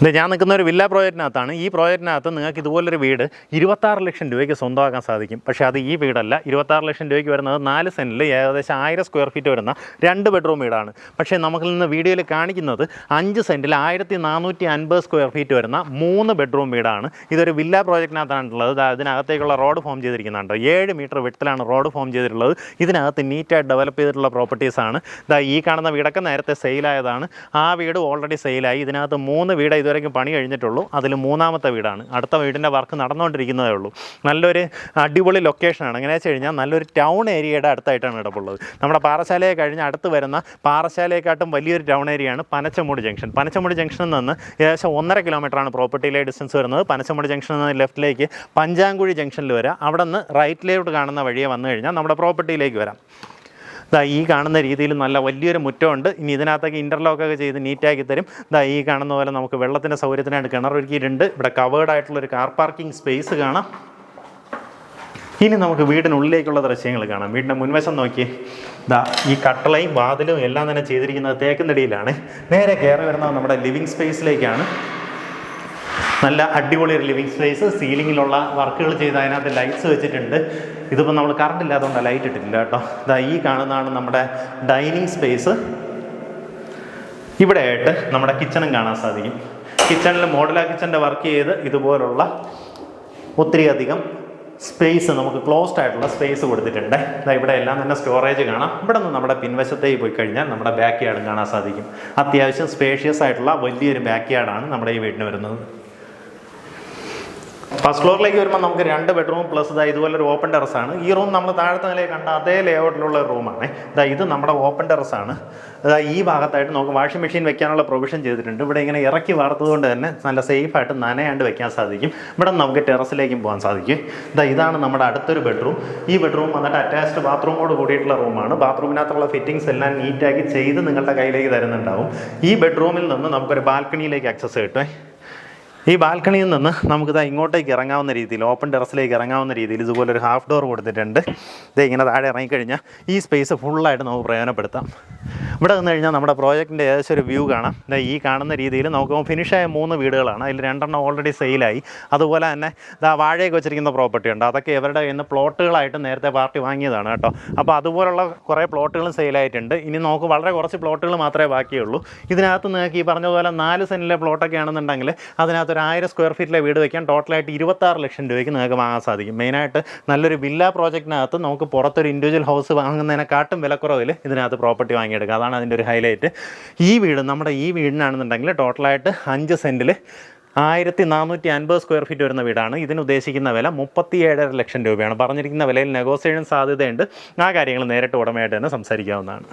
ഇത് ഞാൻ നിൽക്കുന്ന ഒരു വില്ല പ്രോജക്റ്റിനകത്താണ്. ഈ പ്രോജക്റ്റിനകത്ത് നിങ്ങൾക്ക് ഇതുപോലൊരു വീട് ഇരുപത്താറ് ലക്ഷം രൂപയ്ക്ക് സ്വന്തമാക്കാൻ സാധിക്കും. പക്ഷേ അത് ഈ വീടല്ല. ഇരുപത്താറ് ലക്ഷം രൂപയ്ക്ക് വരുന്നത് നാല് സെന്റിൽ ഏകദേശം ആയിരം സ്ക്വയർ ഫീറ്റ് വരുന്ന രണ്ട് ബെഡ്റൂം വീടാണ്. പക്ഷേ നമുക്ക് ഇന്ന് വീഡിയോയിൽ കാണിക്കുന്നത് അഞ്ച് സെന്റിൽ ആയിരത്തി നാനൂറ്റി അൻപത് സ്ക്വയർ ഫീറ്റ് വരുന്ന മൂന്ന് ബെഡ്റൂം വീടാണ്. ഇതൊരു വില്ല പ്രോജക്റ്റിനകത്താണുള്ളത്. അതിനകത്തേക്കുള്ള റോഡ് ഫോം ചെയ്തിരിക്കുന്നുണ്ട്. ഏഴ് മീറ്റർ വിട്ടിലാണ് റോഡ് ഫോം ചെയ്തിട്ടുള്ളത്. ഇതിനകത്ത് നീറ്റായിട്ട് ഡെവലപ്പ് ചെയ്തിട്ടുള്ള പ്രോപ്പർട്ടീസാണ്. ഇതാ ഈ കാണുന്ന വീടൊക്കെ നേരത്തെ സെയിലായതാണ്. ആ വീട് ഓൾറെഡി സെയിലായി. ഇതിനകത്ത് മൂന്ന് വീട് ഇതുവരെയ്ക്കും പണി കഴിഞ്ഞിട്ടുള്ളൂ. അതിൽ മൂന്നാമത്തെ വീടാണ്. അടുത്ത വീടിന്റെ വർക്ക് നടന്നുകൊണ്ടിരിക്കുന്നതേ ഉള്ളൂ. നല്ലൊരു അടിപൊളി ലൊക്കേഷനാണ് എങ്ങനെ വെച്ച് കഴിഞ്ഞാൽ നല്ലൊരു ടൗൺ ഏരിയയുടെ അടുത്തായിട്ടാണ് കിടപ്പുള്ളത് നമ്മുടെ പാറശാലയെ കഴിഞ്ഞ് അടുത്ത് വരുന്ന പാറശാലയെക്കാട്ടും വലിയൊരു ടൗൺ ഏരിയയാണ് പനച്ചമൂട് ജംഗ്ഷൻ പനച്ചമൂട് ജംഗ്ഷനിൽ നിന്ന് ഏകദേശം ഒന്നര കിലോമീറ്ററാണ് പ്രോപ്പർട്ടിയിലെ ഡിസ്റ്റൻസ് വരുന്നത്. പനച്ചമൂട് ജംഗ്ഷനിൽ നിന്ന് ലെഫ്റ്റിലേക്ക് പഞ്ചാങ്കുഴി ജംഗ്ഷനിൽ വരാം. അവിടെ നിന്ന് റൈറ്റിലോട്ട് കാണുന്ന വഴിയെ വന്നു കഴിഞ്ഞാൽ നമ്മുടെ പ്രോപ്പർട്ടിയിലേക്ക് വരാം. ദാ ഈ കാണുന്ന രീതിയിൽ നല്ല വലിയൊരു മുറ്റമുണ്ട്. ഇനി ഇതിനകത്തൊക്കെ ഇന്റർലോക്കൊക്കെ ചെയ്ത് നീറ്റാക്കി തരും. ഇതാ ഈ കാണുന്ന പോലെ നമുക്ക് വെള്ളത്തിന്റെ സൗകര്യത്തിനായിട്ട് കിണർ ഒരുക്കിയിട്ടുണ്ട് ഇവിടെ കവേർഡ് ആയിട്ടുള്ളൊരു കാർ പാർക്കിംഗ് സ്പേസ് കാണാം. ഇനി നമുക്ക് വീടിനുള്ളിലേക്കുള്ള ദൃശ്യങ്ങൾ കാണാം. വീടിന്റെ മുൻവശം നോക്കി. ദാ ഈ കട്ടളയും വാതിലും എല്ലാം തന്നെ ചെയ്തിരിക്കുന്നത് തേക്കുന്നടിയിലാണ്. നേരെ കയറി വരുന്നത് നമ്മുടെ ലിവിങ് സ്പേസിലേക്കാണ് നല്ല അടിപൊളി ഒരു ലിവിങ് സ്പേസ് സീലിങ്ങിലുള്ള വർക്കുകൾ ചെയ്ത് അതിനകത്ത് ലൈറ്റ്സ് വെച്ചിട്ടുണ്ട്. ഇതിപ്പോൾ നമ്മൾ കറണ്ട് ഇല്ലാത്തതുകൊണ്ട് ലൈറ്റ് ഇട്ടിട്ടില്ല കേട്ടോ. ഇതാ ഈ കാണുന്നതാണ് നമ്മുടെ ഡൈനിങ് സ്പേസ് ഇവിടെ ആയിട്ട് നമ്മുടെ കിച്ചണും കാണാൻ സാധിക്കും. കിച്ചണിൽ മോഡലാ കിച്ചന്റെ വർക്ക് ചെയ്ത് ഇതുപോലുള്ള ഒത്തിരി അധികം സ്പേസ് നമുക്ക് ക്ലോസ്ഡ് ആയിട്ടുള്ള സ്പേസ് കൊടുത്തിട്ടുണ്ട്. ഇവിടെ എല്ലാം തന്നെ സ്റ്റോറേജ് കാണാം. ഇവിടെ നിന്ന് നമ്മുടെ പിൻവശത്തേക്ക് പോയി കഴിഞ്ഞാൽ നമ്മുടെ ബാക്ക് യാർഡും കാണാൻ സാധിക്കും. അത്യാവശ്യം സ്പേഷ്യസ് ആയിട്ടുള്ള വലിയൊരു ബാക്ക് യാർഡാണ് നമ്മുടെ ഈ വീടിന് വരുന്നത്. ഫസ്റ്റ് ഫ്ലോറിലേക്ക് വരുമ്പോൾ നമുക്ക് രണ്ട് ബെഡ്റൂം പ്ലസ് ഇതാ ഇതുപോലെ ഒരു ഓപ്പൺ ടെറസ് ആണ് ഈ റൂം നമ്മൾ താഴത്തെ നിലയിൽ കണ്ട അതേ ലേഔട്ടിലുള്ള റൂമാണ്. ഇതാ ഇത് നമ്മുടെ ഓപ്പൺ ടെറസ് ആണ് ഇതാ ഈ ഭാഗത്തായിട്ട് നമുക്ക് വാഷിംഗ് മെഷീൻ വെക്കാനുള്ള പ്രൊവിഷൻ ചെയ്തിട്ടുണ്ട്. ഇവിടെ ഇങ്ങനെ ഇറക്കി വാർത്തതുകൊണ്ട് തന്നെ നല്ല സേഫായിട്ട് നനയാണ്ട് വെക്കാൻ സാധിക്കും. ഇവിടെ നമുക്ക് ടെറസിലേക്കും പോകാൻ സാധിക്കും. ഇതാ ഇതാണ് നമ്മുടെ അടുത്തൊരു ബെഡ്റൂം. ഈ ബെഡ്റൂം വന്നിട്ട് അറ്റാച്ച്ഡ് ബാത്റൂമോട് കൂടിയിട്ടുള്ള റൂമാണ്. ബാത്റൂമിനകത്തുള്ള ഫിറ്റിംഗ്സ് എല്ലാം നീറ്റാക്കി ചെയ്ത് നിങ്ങളുടെ കയ്യിലേക്ക് തരുന്നുണ്ടാവും. ഈ ബെഡ്റൂമിൽ നിന്ന് നമുക്കൊരു ബാൽക്കണിയിലേക്ക് ആക്സസ് കിട്ടും. ഈ ബാൽക്കണിയിൽ നിന്ന് നമുക്കിതാ ഇങ്ങോട്ടേക്ക് ഇറങ്ങാവുന്ന രീതിയിൽ ഓപ്പൺ ടെറസിലേക്ക് ഇറങ്ങാവുന്ന രീതിയിൽ ഇതുപോലെ ഒരു ഹാഫ് ഡോർ കൊടുത്തിട്ടുണ്ട്. ഇത് ഇങ്ങനെ താഴെ ഇറങ്ങിക്കഴിഞ്ഞാൽ ഈ സ്പേസ് ഫുള്ളായിട്ട് നമുക്ക് പ്രയോജനപ്പെടുത്താം. ഇവിടെ നിന്ന് കഴിഞ്ഞാൽ നമ്മുടെ പ്രോജക്റ്റിന്റെ ഏകദേശം ഒരു വ്യൂ കാണാം. ഈ കാണുന്ന രീതിയിൽ നമുക്ക് ഫിനിഷായ മൂന്ന് വീടുകളാണ്. അതിൽ രണ്ടെണ്ണം ഓൾറെഡി സെയിലായി അതുപോലെ തന്നെ ഇതാ വാഴയൊക്കെ വെച്ചിരിക്കുന്ന പ്രോപ്പർട്ടി ഉണ്ട്. അതൊക്കെ ഇവരുടെ ഇന്ന് പ്ലോട്ടുകളായിട്ട് നേരത്തെ പാർട്ടി വാങ്ങിയതാണ് കേട്ടോ. അപ്പോൾ അതുപോലുള്ള കുറേ പ്ലോട്ടുകളും സെയിലായിട്ടുണ്ട് ഇനി നമുക്ക് വളരെ കുറച്ച് പ്ലോട്ടുകൾ മാത്രമേ ബാക്കിയുള്ളൂ. ഇതിനകത്ത് നിങ്ങൾക്ക് ഈ പറഞ്ഞ പോലെ നാല് സെന്റിലെ പ്ലോട്ടൊക്കെ ആണെന്നുണ്ടെങ്കിൽ അതിനകത്ത് ഒരു ആയിരം സ്ക്വയർ ഫീറ്റിലെ വീട് വയ്ക്കാൻ ടോട്ടലായിട്ട് ഇരുപത്താറ് ലക്ഷം രൂപയ്ക്ക് നിങ്ങൾക്ക് വാങ്ങാൻ സാധിക്കും. മെയിനായിട്ട് നല്ലൊരു വില്ല പ്രോജക്റ്റിനകത്ത് നമുക്ക് പുറത്തൊരു ഇൻഡിവിജ്വൽ ഹൗസ് വാങ്ങുന്നതിനെക്കാട്ടും വിലക്കുറവിൽ ഇതിനകത്ത് പ്രോപ്പർട്ടി വാങ്ങിയെടുക്കുക അതാണ് അതിന്റെ ഒരു ഹൈലൈറ്റ് ഈ വീട് നമ്മുടെ ഈ വീടിനാണെന്നുണ്ടെങ്കിൽ ടോട്ടലായിട്ട് അഞ്ച് സെന്റിൽ ആയിരത്തി നാനൂറ്റി അൻപത് സ്ക്വയർ ഫീറ്റ് വരുന്ന വീടാണ്. ഇതിന് ഉദ്ദേശിക്കുന്ന വില മുപ്പത്തി ഏഴര ലക്ഷം രൂപയാണ്. പറഞ്ഞിരിക്കുന്ന വിലയിൽ നെഗോസിയേഷൻ സാധ്യതയുണ്ട്. ആ കാര്യങ്ങൾ നേരിട്ട് ഉടമയായിട്ട് തന്നെ സംസാരിക്കാവുന്നതാണ്.